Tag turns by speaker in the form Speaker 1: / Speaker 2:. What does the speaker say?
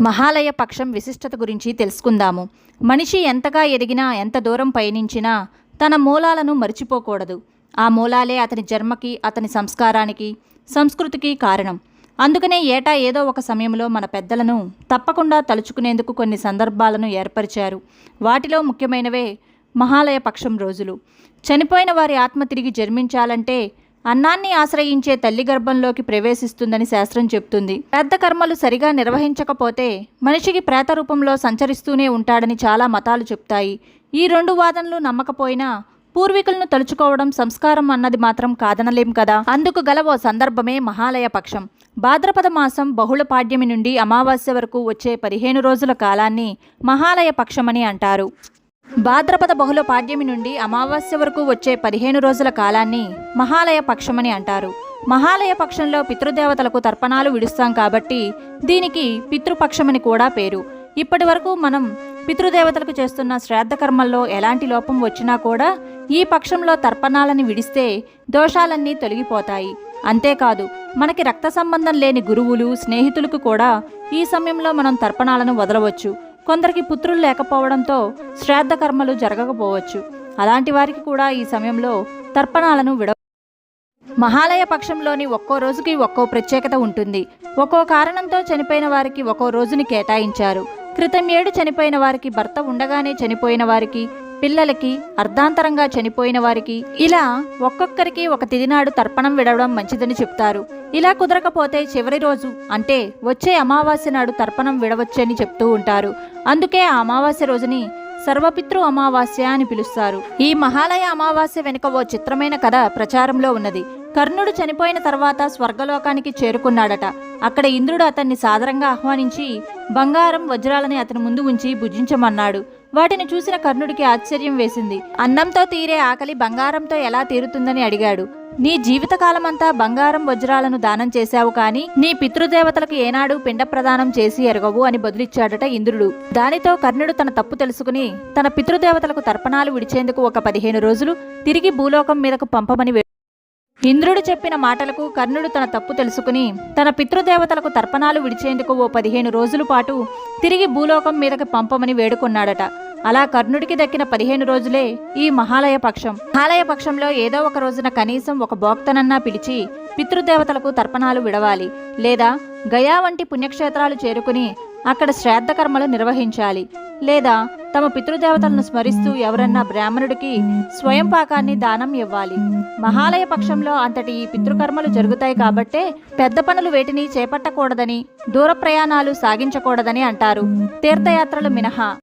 Speaker 1: మహాలయ పక్షం విశిష్టత గురించి తెలుసుకుందాము. మనిషి ఎంతగా ఎదిగినా ఎంత దూరం పయనించినా తన మూలాలను మర్చిపోకూడదు. ఆ మూలాలే అతని జన్మకి అతని సంస్కారానికి సంస్కృతికి కారణం. అందుకనే ఏటా ఏదో ఒక సమయంలో మన పెద్దలను తప్పకుండా తలుచుకునేందుకు కొన్ని సందర్భాలను ఏర్పరిచారు. వాటిలో ముఖ్యమైనవే మహాలయ పక్షం రోజులు. చనిపోయిన వారి ఆత్మ తిరిగి జన్మించాలంటే అన్నాన్ని ఆశ్రయించే తల్లి గర్భంలోకి ప్రవేశిస్తుందని శాస్త్రం చెప్తుంది. పెద్ద కర్మలు సరిగా నిర్వహించకపోతే మనిషికి ప్రేత రూపంలో సంచరిస్తూనే ఉంటాడని చాలా మతాలు చెప్తాయి. ఈ రెండు వాదనలు నమ్మకపోయినా పూర్వీకులను తలుచుకోవడం సంస్కారం అన్నది మాత్రం కాదనలేం కదా. అందుకు గల ఓ సందర్భమే మహాలయ పక్షం. భాద్రపద మాసం బహుళ పాడ్యమి నుండి అమావాస్య వరకు వచ్చే పదిహేను రోజుల కాలాన్ని మహాలయ పక్షమని అంటారు. భాద్రపద బహుళ పాడ్యమి నుండి అమావాస్య వరకు వచ్చే పదిహేను రోజుల కాలాన్ని మహాలయ పక్షమని అంటారు. మహాలయ పక్షంలో పితృదేవతలకు తర్పణాలు విడుస్తాం కాబట్టి దీనికి పితృపక్షమని కూడా పేరు. ఇప్పటి వరకు మనం పితృదేవతలకు చేస్తున్న శ్రాద్ధ కర్మల్లో ఎలాంటి లోపం వచ్చినా కూడా ఈ పక్షంలో తర్పణాలని విడిస్తే దోషాలన్నీ తొలగిపోతాయి. అంతేకాదు మనకి రక్త సంబంధం లేని గురువులు స్నేహితులకు కూడా ఈ సమయంలో మనం తర్పణాలను వదలవచ్చు. కొందరికి పుత్రులు లేకపోవడంతో శ్రాద్ధ కర్మలు జరగకపోవచ్చు. అలాంటి వారికి కూడా ఈ సమయంలో తర్పణాలను విడ మహాలయ పక్షంలోని ఒక్కో రోజుకి ఒక్కో ప్రత్యేకత ఉంటుంది. ఒక్కో కారణంతో చనిపోయిన వారికి ఒక్కో రోజుని కేటాయించారు. క్రితం ఏడు చనిపోయిన వారికి భర్త ఉండగానే చనిపోయిన వారికి పిల్లలకి అర్ధాంతరంగా చనిపోయిన వారికి ఇలా ఒక్కొక్కరికి ఒక తిదినాడు తర్పణం విడవడం మంచిదని చెప్తారు. ఇలా కుదరకపోతే చివరి రోజు అంటే వచ్చే అమావాస్య నాడు తర్పణం విడవచ్చని చెప్తూ ఉంటారు. అందుకే ఆ అమావాస్య రోజుని సర్వపితృ అమావాస్య అని పిలుస్తారు. ఈ మహాలయ అమావాస్య వెనుక ఓ చిత్రమైన కథ ప్రచారంలో ఉన్నది. కర్ణుడు చనిపోయిన తర్వాత స్వర్గలోకానికి చేరుకున్నాడట. అక్కడ ఇంద్రుడు అతన్ని సాదరంగా ఆహ్వానించి బంగారం వజ్రాలని అతని ముందు ఉంచి భుజించమన్నాడు. వాటిని చూసిన కర్ణుడికి ఆశ్చర్యం వేసింది. అన్నంతో తీరే ఆకలి బంగారంతో ఎలా తీరుతుందని అడిగాడు. నీ జీవితకాలమంతా బంగారం వజ్రాలను దానం చేశావు కానీ నీ పితృదేవతలకు ఏనాడు పిండ ప్రదానం చేసి ఎరగవు అని బదులిచ్చాడట ఇంద్రుడు. దానితో కర్ణుడు తన తప్పు తెలుసుకుని తన పితృదేవతలకు తర్పణాలు విడిచేందుకు ఒక పదిహేను రోజులు తిరిగి భూలోకం మీదకు పంపమని ఇంద్రుడు చెప్పిన మాటలకు కర్ణుడు తన తప్పు తెలుసుకుని తన పితృదేవతలకు తర్పణాలు విడిచేందుకు ఓ పదిహేను రోజుల పాటు తిరిగి భూలోకం మీదకి పంపమని వేడుకున్నాడట. అలా కర్ణుడికి దక్కిన పదిహేను రోజులే ఈ మహాలయ పక్షం. మహాలయ పక్షంలో ఏదో ఒక రోజున కనీసం ఒక భోక్తనన్నా పిలిచి పితృదేవతలకు తర్పణాలు విడవాలి లేదా గయా వంటి పుణ్యక్షేత్రాలు చేరుకుని అక్కడ శ్రాద్ధకర్మలు నిర్వహించాలి లేదా తమ పితృదేవతలను స్మరిస్తూ ఎవరన్నా బ్రాహ్మణుడికి స్వయం పాకాన్ని దానం ఇవ్వాలి. మహాలయ పక్షంలో అంతటి ఈ పితృకర్మలు జరుగుతాయి కాబట్టే పెద్ద పనులు వేటిని చేపట్టకూడదని దూర ప్రయాణాలు సాగించకూడదని అంటారు. తీర్థయాత్రలు మినహా.